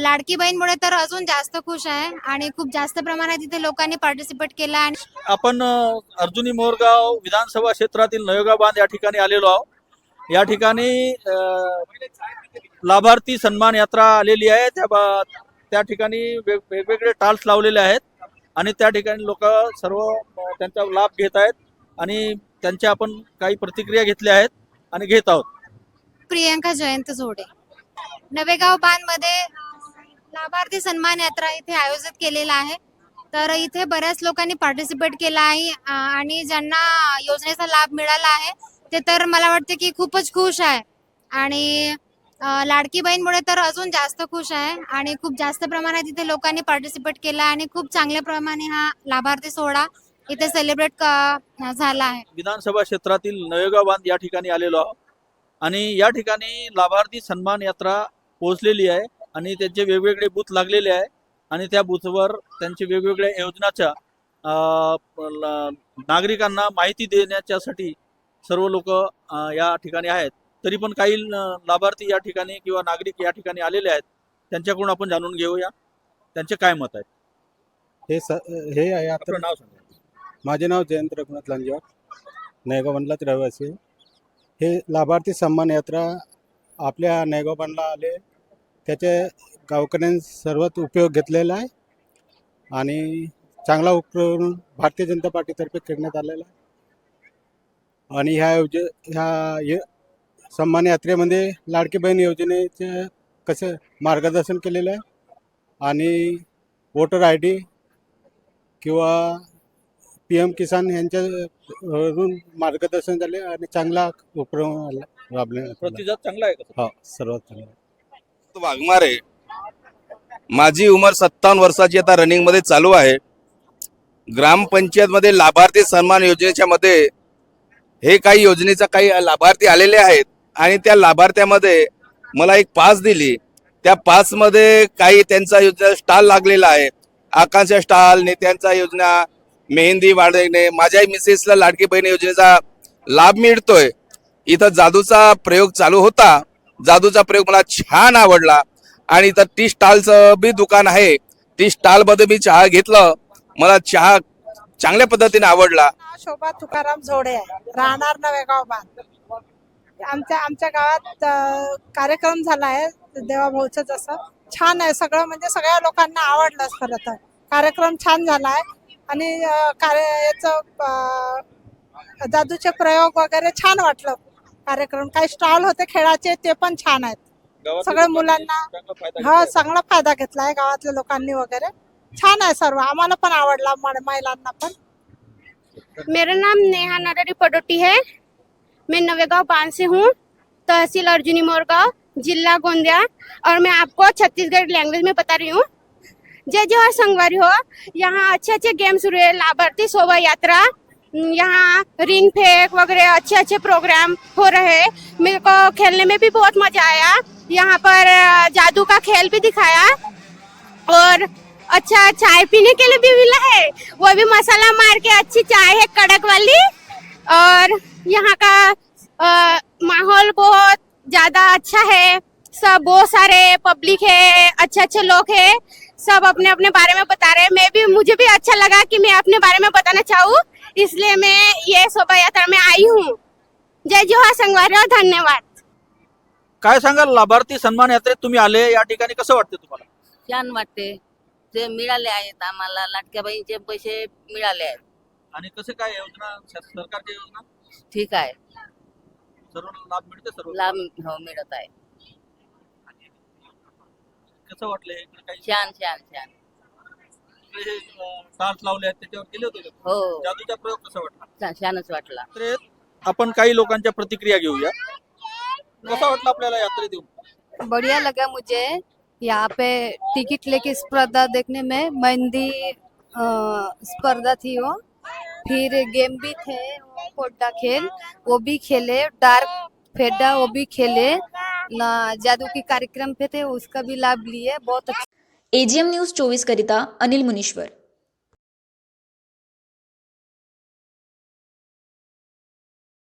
लाडकी बहीणमुळे तर अजून जास्त खुश आहे आणि खूप जास्त प्रमाणात इथे लोकांनी पार्टिसिपेट केलं आणि आपण अ, अर्जुनी मोरगाव विधानसभा क्षेत्रातील नयोगा बांध या ठिकाणी आलेलो आहोत. या ठिकाणी अ, लाभार्थी सन्मान यात्रा आलेली आहे. त्या बा- त्या ठिकाणी वेग- वेगवेगळे टाल्स लावलेले आहेत आणि त्या ठिकाणी लोक सर्व अ, त्यांचा लाभ घेत आहेत आणि त्यांच्या आपण काही प्रतिक्रिया घेतल्या आहेत आणि घेत आहोत. प्रियंका जयंत जोडे. नवेगाव बांधमध्ये लाभार्थी सन्मान यात्रा इथे आयोजित केलेला आहे. तर इथे बऱ्याच लोकांनी पार्टिसिपेट केला आहे आणि ज्यांना योजनेचा लाभ मिळाला आहे ते तर मला वाटते की खूपच खुश आहे. आणि लाडकी बहीणमुळे तर अजून जास्त खुश आहे आणि खूप जास्त प्रमाणात इथे लोकांनी पार्टिसिपेट केला आणि खूप चांगल्या प्रमाणे हा लाभार्थी सोहळा इथे सेलिब्रेट झाला आहे. विधानसभा क्षेत्रातील नवेगाव बांध या ठिकाणी आलेलो आहोत. आणि या ठिकाणी लाभार्थी सन्मान यात्रा पोहोचलेली आहे. आणि त्यांचे वेगवेगळे बूथ लागलेले आहे. आणि त्या बूथवर त्यांचे वेगवेगळ्या योजनाच्या नागरिकांना माहिती देण्याच्यासाठी सर्व लोक या ठिकाणी आहेत. तरी पण काही लाभार्थी या ठिकाणी किंवा नागरिक या ठिकाणी आलेले आहेत. त्यांच्याकडून आपण जाणून घेऊया. त्यांचे काय मत आहे हे स हे आहे आता नाव सांगा. माझे नाव जयंत रघुनाथ लांजेवार. नयगावबंदलाच रहिवासी. आहे. हे लाभार्थी सन्मान यात्रा आपल्या नयगावबंदला आले. त्याचे गावकऱ्यांनी सर्वात उपयोग घेतलेला आहे आणि चांगला उपक्रम भारतीय जनता पार्टीतर्फे करण्यात आलेला आहे. आणि ह्या योज ह्या य सन्मान यात्रेमध्ये लाडकी बहीण योजनेचे कसं मार्गदर्शन केलेलं आहे आणि वोटर आय डी किंवा पी एम किसान यांच्या वरून मार्गदर्शन झाले आणि चांगला उपक्रम राबले प्रतिसाद चांगला आहे का हो सर्वात चांगला वाघमारे माझी उमर सत्तावन्न वर्षाची आता रनिंगमध्ये चालू आहे. ग्रामपंचायत मध्ये लाभार्थी सन्मान योजनेच्या मध्ये हे काही योजनेचा काही लाभार्थी आलेले आहेत आणि त्या लाभार्थ्यामध्ये मला एक पास दिली. त्या पासमध्ये काही त्यांचा योजना स्टॉल लागलेला आहे. आकांक्षा स्टॉल नेत्यांचा योजना मेहंदी वाढवणे माझ्या मिसेसला लाडकी बहीण योजनेचा लाभ मिळतोय. इथं जादूचा प्रयोग चालू होता. जादूचा प्रयोग मला छान आवडला. आणि तर टी स्टॉलचं बी दुकान आहे. टी स्टॉलमध्ये मी चहा घेतलं. मला चहा चांगल्या पद्धतीने आवडला. शोभा तुकाराम झोडे आहे. राहणार नवेगाव बांध आमच्या आमच्या गावात अं, कार्यक्रम झाला आहे. देवाभाऊचं जसं. छान आहे सगळं. म्हणजे सगळ्या लोकांना आवडलं खरं तर. कार्यक्रम छान झाला आहे. आणि अं, कार्य याचं अं, जादूचे प्रयोग वगैरे छान वाटलं. कार्यक्रम. काही स्टॉल होते खेळाचे ते पण छान आहेत. सगळ्या मुलांना चांगला फायदा हा घेतला. चांगला फायदा घेतलाय गावातल्या लोकांनी वगैरे. छान आहे सर्व. आम्हाला पण आवडला महिलांना पण. मेरा नाम नेहा नररी पडोटी है. मैं नवेगांव पान से हूँ. तहसील अर्जुनी मोरगांव जिला गोंदिया. और मैं आपको छत्तीसगढ़ लैंग्वेज में बता रही हूँ। जय जवाहर संगवारी हो। यहाँ अच्छे अच्छे गेम्स हुए लाभार्थी शोभा यात्रा यहाँ रिंग फेंक वगैरह अच्छे अच्छे प्रोग्राम हो रहे मेरे को खेलने में भी बहुत मज़ा आया। यहाँ पर जादू का खेल भी दिखाया। और अच्छा चाय पीने के लिए भी मिला है। वो भी मसाला मार के अच्छी चाय है, कड़क वाली। और यहाँ का माहौल बहुत ज़्यादा अच्छा है। सब बहुत सारे पब्लिक है अच्छे अच्छे लोग हैं। सब अपने अपने बारे में बता रहे हैं। मैं भी, मुझे भी अच्छा लगा कि मैं अपने बारे में बताना चाहूँ। इसलिए मैं ये शोभा यात्रा में आई हूँ। जय जोहार संगवारी धन्यवाद। काय सांगाल? लाभार्थी सन्मान यात्रेत तुम्ही आले या ठिकाणी कसं वाटतं तुम्हाला? छान वाटते. ते मिळाले आहेत आम्हाला लाटक्या बहिणीचे पैसे मिळाले आहेत. आणि कसं काय योजना स- सरकारच्या योजना? ठीक आहे. सर्व लाभ मिळते सर्व? लाभ हो मिळत आहे. कसं वाटलं हे? काही छान छान छान. हे टार्च लावले आहेत त्याच्यावर केले होते का? हो. जादूचा प्रयोग कसा वाटला? छान छानच वाटला. यात्रेत आपण काही लोकांच्या प्रतिक्रिया घेऊया. कसा वाटला आपल्याला यात्रेत येऊन? बढ़िया लगा मुझे. यहाँ पे टिकट लेके स्पर्धा देखने में मेहंदी अ, स्पर्धा थी वो. फिर गेम भी थे वो खेल वो भी खेले डार्क फेडा वो भी खेले. ना जादू के कार्यक्रम पे थे उसका भी लाभ लिए बहुत अच्छा एजीएम न्यूज चोवीस करिता अनिल मुनीश्वर.